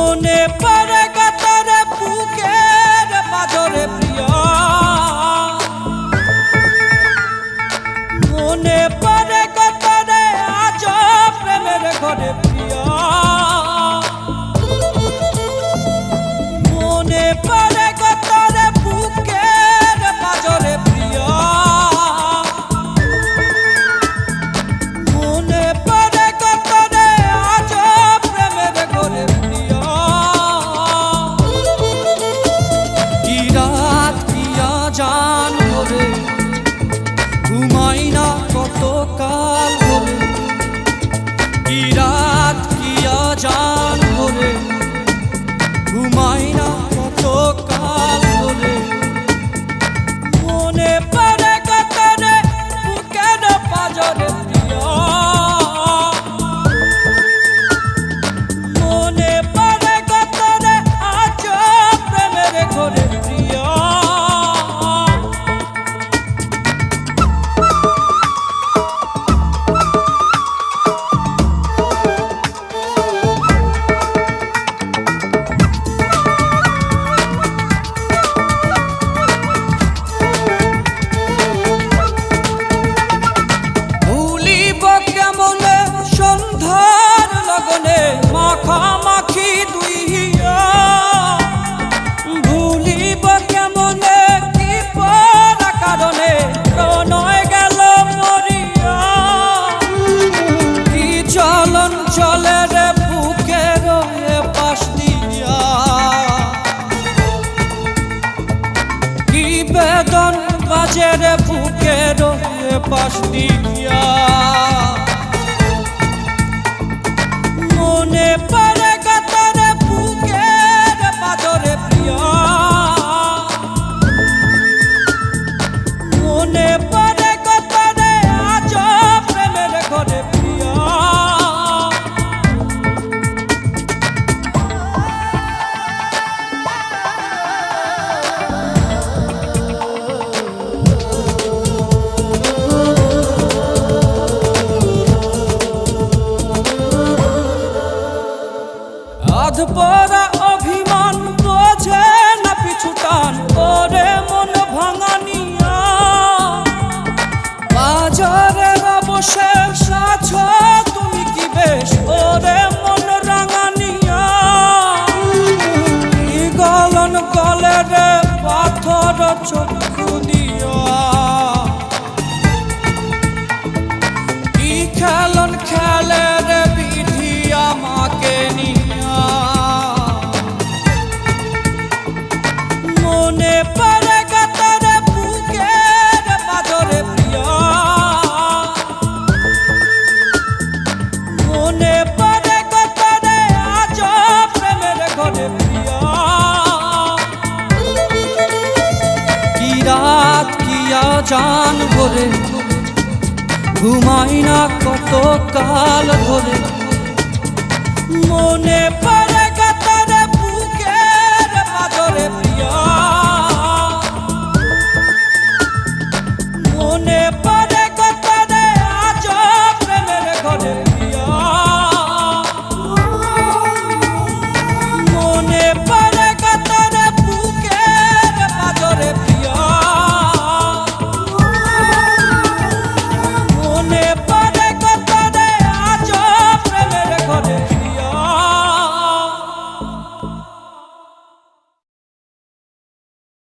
মনে পারে গা পুকের বুকের পুকের savaş dünya. পরা অভিমান বোঝে না পিছুটান ওরে মন ভাঙানিয়া বাজারের অবশেষ আছো, তুমি কি বেশ ওরে মন রাঙানিয়া গলন গলের পাথর চক্ষু দিয়ে চান ভরে। ঘুমাই না কত কাল ধরে মনে পা